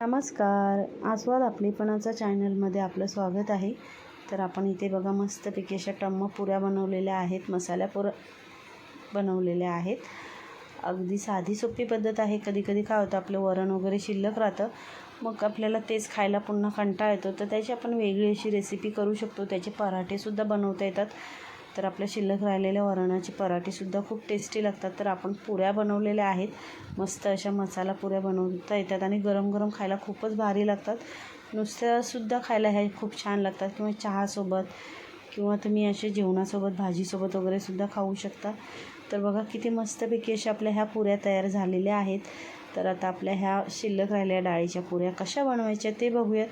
नमस्कार. आस्वाद आपलेपणाचा चॅनलमध्ये आपलं स्वागत आहे. तर आपण इथे बघा मस्तपैकी अशा टम्म पुऱ्या बनवलेल्या आहेत मसाल्या पुऱ्या बनवलेल्या आहेत. अगदी साधी सोपी पद्धत आहे. कधी कधी काय होतं आपलं वरण वगैरे शिल्लक राहतं. मग आपल्याला तेच खायला पुन्हा कंटाळा येतो. तर त्याची आपण वेगळी अशी रेसिपी करू शकतो. त्याचे पराठेसुद्धा बनवता येतात. तर आपल्या शिल्लक राहिलेल्या वरणाची पराठीसुद्धा खूप टेस्टी लागतात. तर आपण पुऱ्या बनवलेल्या आहेत. मस्त अशा मसाला पुऱ्या बनवता येतात आणि गरम गरम खायला खूपच भारी लागतात. नुसत्यासुद्धा खायला ह्या खूप छान लागतात. किंवा चहासोबत किंवा तुम्ही असे जेवणासोबत भाजीसोबत वगैरे सुद्धा खाऊ शकता. तर बघा किती मस्तपैकी अशा आपल्या ह्या पुऱ्या तयार झालेल्या आहेत. तर आता आपल्या ह्या शिल्लक राहिलेल्या डाळीच्या पुऱ्या कशा बनवायच्या ते बघूयात.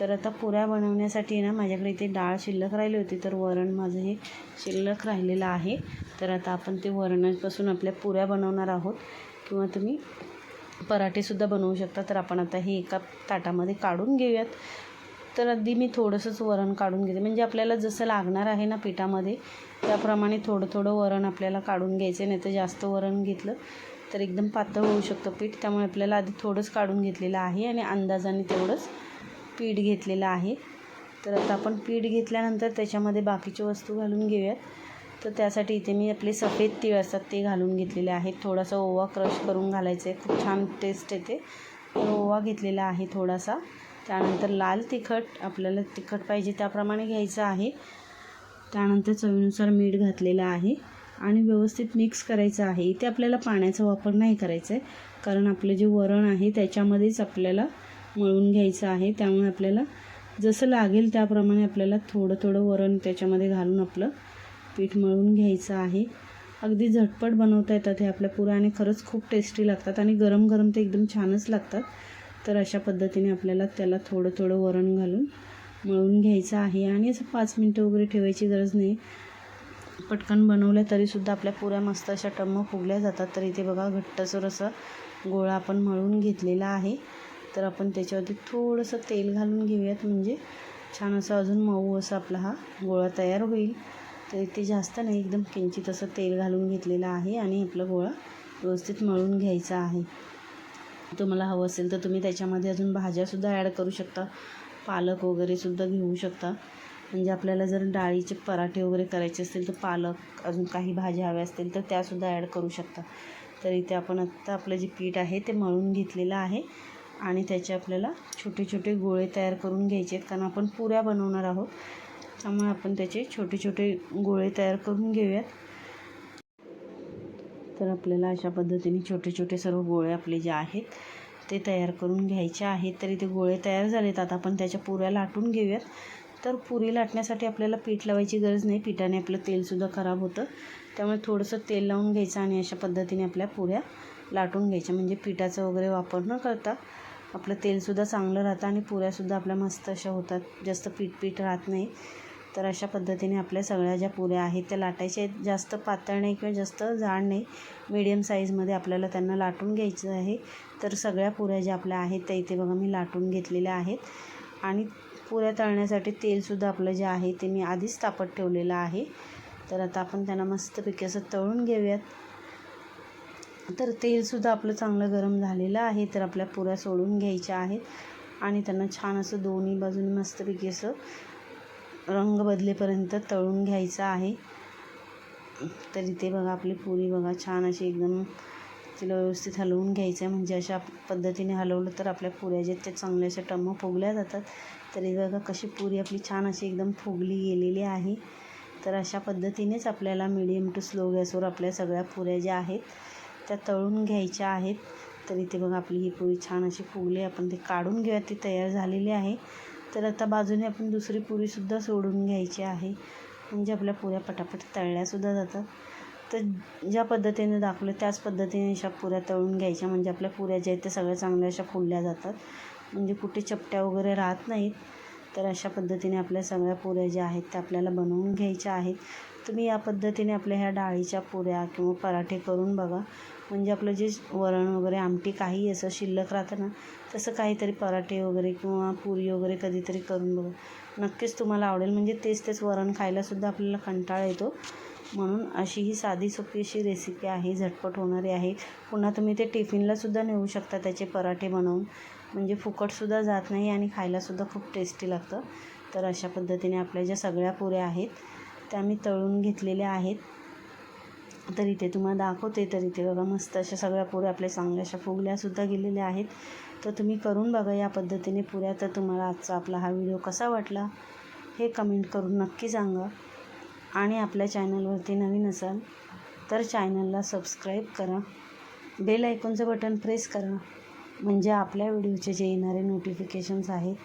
तर आता पुऱ्या बनवण्यासाठी ना माझ्याकडे इथे डाळ शिल्लक राहिली होती तर वरण माझं हे शिल्लक राहिलेलं आहे. तर आता आपण ते वरणापासून आपल्या पुऱ्या बनवणार आहोत. किंवा तुम्ही पराठेसुद्धा बनवू शकता. तर आपण आता हे एका ताटामध्ये काढून घेऊयात. तर अगदी मी थोडंसंच वरण काढून घेते. म्हणजे आपल्याला जसं लागणार आहे ना पिठामध्ये त्याप्रमाणे थोडं थोडं वरण आपल्याला काढून घ्यायचं नाही तर जास्त वरण घेतलं तर एकदम पातळ होऊ शकतं पीठ. त्यामुळे आपल्याला आधी थोडंच काढून घेतलेलं आहे आणि अंदाजाने तेवढंच पीठ घेतलेलं आहे. तर आता आपण पीठ घेतल्यानंतर त्याच्यामध्ये बाकीची वस्तू घालून घेऊयात. तर त्यासाठी इथे मी आपले सफेद तीळ असतात ते घालून घेतलेले आहेत. थोडासा ओवा क्रश करून घालायचं आहे. खूप छान टेस्ट येते. तर ओवा घेतलेला आहे थोडासा. त्यानंतर लाल तिखट आपल्याला तिखट पाहिजे त्याप्रमाणे घ्यायचं आहे. त्यानंतर चवीनुसार मीठ घातलेलं आहे. आणि व्यवस्थित मिक्स करायचं आहे. इथे आपल्याला पाण्याचा वापर नाही करायचा आहे. कारण आपलं जे वरण आहे त्याच्यामध्येच आपल्याला मळून घ्यायचं आहे. त्यामुळे आपल्याला जसं लागेल त्याप्रमाणे आपल्याला थोडं थोडं वरण त्याच्यामध्ये घालून आपलं पीठ मळून घ्यायचं आहे. अगदी झटपट बनवता येतात हे आपल्या पुऱ्या आणि खरंच खूप टेस्टी लागतात आणि गरम गरम ते एकदम छानच लागतात. तर अशा पद्धतीने आपल्याला त्याला थोडं थोडं वरण घालून मळून घ्यायचं आहे. आणि असं पाच मिनटं वगैरे ठेवायची गरज नाही. पटकन बनवल्या तरीसुद्धा आपल्या पुऱ्या मस्त अशा टम्म फुगल्या जातात. तर इथे बघा घट्टसर असं गोळा आपण मळून घेतलेला आहे. तर आपण त्याच्यावरती थोडंसं तेल घालून घेऊयात. म्हणजे छान असं अजून मऊ असं आपला हा गोळा तयार होईल. तर इथे जास्त नाही एकदम किंचित असं तेल घालून घेतलेलं आहे आणि आपला गोळा व्यवस्थित मळून घ्यायचा आहे. तुम्हाला हवं असेल तर तुम्ही त्याच्यामध्ये अजून भाज्यासुद्धा ॲड करू शकता. पालक वगैरेसुद्धा घेऊ शकता. म्हणजे आपल्याला जर डाळीचे पराठे वगैरे करायचे असतील तर पालक अजून काही भाज्या हव्या असतील तर त्यासुद्धा ॲड करू शकता. तर इथे आपण आत्ता आपलं जे पीठ आहे ते मळून घेतलेलं आहे. आणि त्याचे आपल्याला छोटे छोटे गोळे तयार करून घ्यायचे आहेत. कारण आपण पुऱ्या बनवणार आहोत. त्यामुळे आपण त्याचे छोटे छोटे गोळे तयार करून घेऊयात. तर आपल्याला अशा पद्धतीने छोटे छोटे सर्व गोळे आपले जे आहेत ते तयार करून घ्यायचे आहेत. तरी ते गोळे तयार झालेत. आता आपण त्याच्या पुऱ्या लाटून घेऊयात. तर पुरी लाटण्यासाठी आपल्याला पीठ लावायची गरज नाही. पिठाने आपलं तेलसुद्धा खराब होतं. त्यामुळे थोडंसं तेल लावून घ्यायचं आणि अशा पद्धतीने आपल्या पुऱ्या लाटून घ्यायच्या म्हणजे पिठाचा वगैरे वापर न करता आपलं तेलसुद्धा चांगलं राहतं आणि पुऱ्यासुद्धा आपल्या मस्त अशा होतात. जास्त पीठ पीठ राहत नाही. तर अशा पद्धतीने आपल्या सगळ्या ज्या पुऱ्या आहेत त्या लाटायच्या आहेत. जास्त पातळ नाही किंवा जास्त जाड नाही. मीडियम साईजमध्ये आपल्याला त्यांना लाटून घ्यायचं आहे. तर सगळ्या पुऱ्या ज्या आपल्या आहेत त्या इथे बघा मी लाटून घेतलेल्या आहेत. आणि पुऱ्या तळण्यासाठी तेलसुद्धा आपलं जे आहे ते मी आधीच तापत ठेवलेलं आहे. तर आता आपण त्यांना मस्तपैकी असं तळून घेऊयात. तर तेलसुद्धा आपलं चांगलं गरम झालेलं आहे तर आपल्या पुऱ्या सोडून घ्यायच्या आहेत. आणि त्यांना छान असं दोन्ही बाजूनी मस्तपैकी असं रंग बदलेपर्यंत तळून घ्यायचं आहे. तर इथे बघा आपली पुरी बघा छान अशी एकदम तिला व्यवस्थित हलवून घ्यायचं आहे. म्हणजे अशा पद्धतीने हलवलं तर आपल्या पुऱ्या जे ते चांगल्या अशा टम्म फुगल्या जातात. तरी बघा कशी पुरी आपली छान अशी एकदम फुगली गेलेली आहे. तर अशा पद्धतीनेच आपल्याला मिडियम टू स्लो गॅसवर आपल्या सगळ्या पुऱ्या ज्या आहेत त्या तळून घ्यायच्या आहेत. तर इथे बघा आपली ही पुरी छान अशी फुगली. आपण ते काढून घेऊया. ती तयार झालेली आहे. तर आता बाजूने आपण दुसरी पुरीसुद्धा सोडून घ्यायची आहे. म्हणजे आपल्या पुऱ्या पटापट तळल्यासुद्धा जातात. तर ज्या पद्धतीने दाखवलं त्याच पद्धतीने अशा पुऱ्या तळून घ्यायच्या. म्हणजे आपल्या पुऱ्या ज्या आहेत त्या सगळ्या चांगल्या अशा फुलल्या जातात. म्हणजे कुठे चपट्या वगैरे राहत नाहीत. तर अशा पद्धतीने आपल्या सगळ्या पुऱ्या ज्या आहेत त्या आपल्याला बनवून घ्यायच्या आहेत. तुम्ही या पद्धतीने आपल्या ह्या डाळीच्या पुऱ्या किंवा पराठे करून बघा. म्हणजे आपलं जे वरण वगैरे आमटी काही असं शिल्लक राहतं ना तसं काहीतरी पराठे वगैरे किंवा पुरी वगैरे कधीतरी करून बघा. नक्कीच तुम्हाला आवडेल. म्हणजे तेच तेच वरण खायलासुद्धा आपल्याला कंटाळा येतो. म्हणून अशी ही साधी सोपी अशी रेसिपी आहे झटपट होणारी आहे. पुन्हा तुम्ही ते टिफिनलासुद्धा नेऊ शकता त्याचे पराठे बनवून. म्हणजे फुकटसुद्धा जात नाही आणि खायलासुद्धा खूप टेस्टी लागतं. तर अशा पद्धतीने आपल्या ज्या सगळ्या पुऱ्या आहेत त्या मी तळून घेतलेल्या आहेत. तर इथे तुम्हाला दाखवते तर इथे बघा मस्त अशा सगळ्या पुऱ्या आपल्या चांगल्या अशा फुगल्यासुद्धा गेलेल्या आहेत. तर तुम्ही करून बघा या पद्धतीने पुऱ्या. तर तुम्हाला आजचा आपला हा व्हिडिओ कसा वाटला हे कमेंट करून नक्की सांगा. आणि आपल्या चॅनलवरती नवीन असाल तर चॅनलला सबस्क्राईब करा. बेल आयकॉनचं बटन प्रेस करा. म्हणजे आपल्या व्हिडिओचे जे येणारे नोटिफिकेशन्स आहेत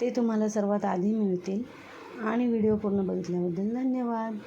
ते तुम्हाला सर्वात आधी मिळतील. आणि व्हिडिओ पूर्ण बघितल्याबद्दल धन्यवाद.